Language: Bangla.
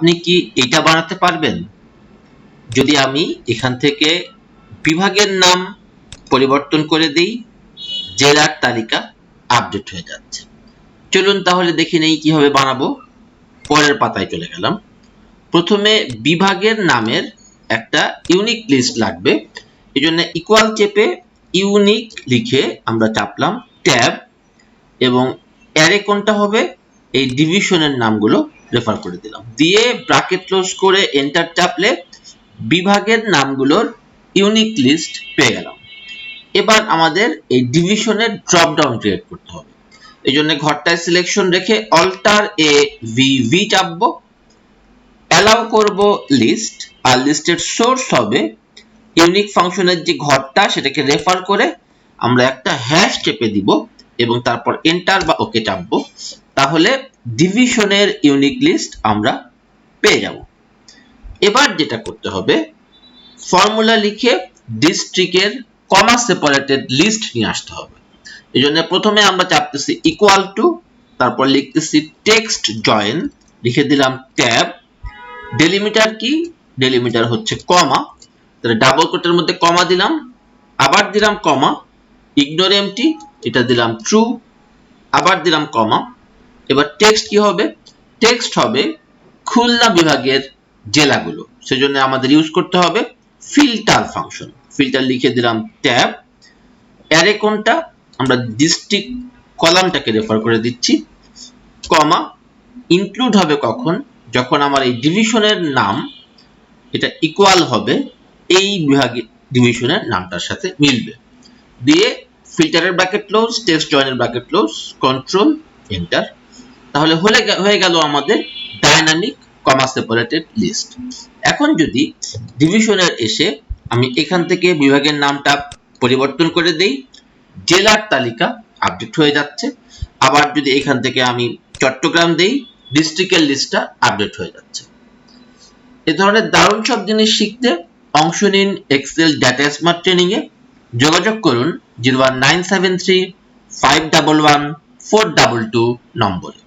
আপনি কি এটা বানাতে পারবেন? যদি আমি এখান থেকে বিভাগের নাম পরিবর্তন করে দেই, জেলার তালিকা আপডেট হয়ে যাচ্ছে। চলুন তাহলে দেখে নেই কীভাবে বানাবো। পরের পাতায় চলে গেলাম। প্রথমে বিভাগের নামের একটা ইউনিক লিস্ট লাগবে। এই জন্য ইকুয়াল চেপে ইউনিক লিখে আমরা চাপলাম ট্যাব এবং অ্যারে কোনটা হবে? এই ডিভিশনের নামগুলো রেফার করে দিলাম। দিয়ে ব্রাকেট ক্লোজ করে এন্টার চাপলে বিভাগের নামগুলোর ইউনিক লিস্ট পেয়ে গেলাম। এবার আমাদের এই ডিভিশনের ড্রপ ডাউন ক্রিয়েট করতে হবে। এই জন্য ঘরটায় সিলেকশন রেখে অল্টার এ ভি ভি চাপবো। অ্যালাউ করব লিস্ট আর লিস্টের সোর্স হবে ইউনিক ফাংশনের যে ঘরটা সেটাকে রেফার করে আমরা একটা হ্যাশ চেপে দিব এবং তারপর এন্টার বা ওকে চাপবো। তাহলে ডিভিশনের ইউনিক লিস্ট আমরা পেয়ে যাব। এবার যেটা করতে হবে ফর্মুলা লিখে ডিস্ট্রিক্টের কমা সেপারেটেড লিস্ট নিয়ে আসতে হবে। এই জন্য প্রথমে আমরা চাপতেছি ইকুয়াল টু তারপর লিখতেছি টেক্সট জয়েন লিখে দিলাম ট্যাব ডেলিমিটার কি? ডেলিমিটার হচ্ছে কমা তাহলে ডাবল কোটের মধ্যে কমা দিলাম, আবার দিলাম কমা ইগনোর এমটি এটা দিলাম ট্রু আবার দিলাম কমা এবার টেক্সট কি হবে? টেক্সট হবে খুলনা বিভাগের জেলাগুলো। সেজন্য আমাদের ইউজ করতে হবে ফিল্টার ফাংশন ফিল্টার লিখে দিলাম ট্যাব অ্যারে কোনটা? আমরা ডিস্ট্রিক্ট কলামটাকে রেফার করে দিচ্ছি। কমা ইনক্লুড হবে কখন? যখন আমার এই ডিভিশনের নাম, এটা ইকুয়াল হবে, এই বিভাগের ডিভিশনের নামটার সাথে মিলবে। দিয়ে ফিল্টারের ব্র্যাকেট ক্লোজ টেক্সট জয়েনের ব্র্যাকেট ক্লোজ কন্ট্রোল এন্টার তাহলে হলে হয়ে গেল আমাদের ডাইনামিক কমা সেপারেটেড লিস্ট এখন যদি ডিভিশনের এসে আমি এখান থেকে বিভাগের নামটা পরিবর্তন করে দেই, জেলার তালিকা আপডেট হয়ে যাচ্ছে। আবার যদি এখান থেকে আমি চট্টগ্রাম দেই ডিস্ট্রিক্টের লিস্টটা আপডেট হয়ে যাচ্ছে। এ ধরনের দারুণ সব জিনিস শিখতে অংশ নিন এক্সেল ডেটা স্মার্ট ট্রেনিং এ যোগাযোগ করুন zero one nine seven three five double one four double two নম্বরে।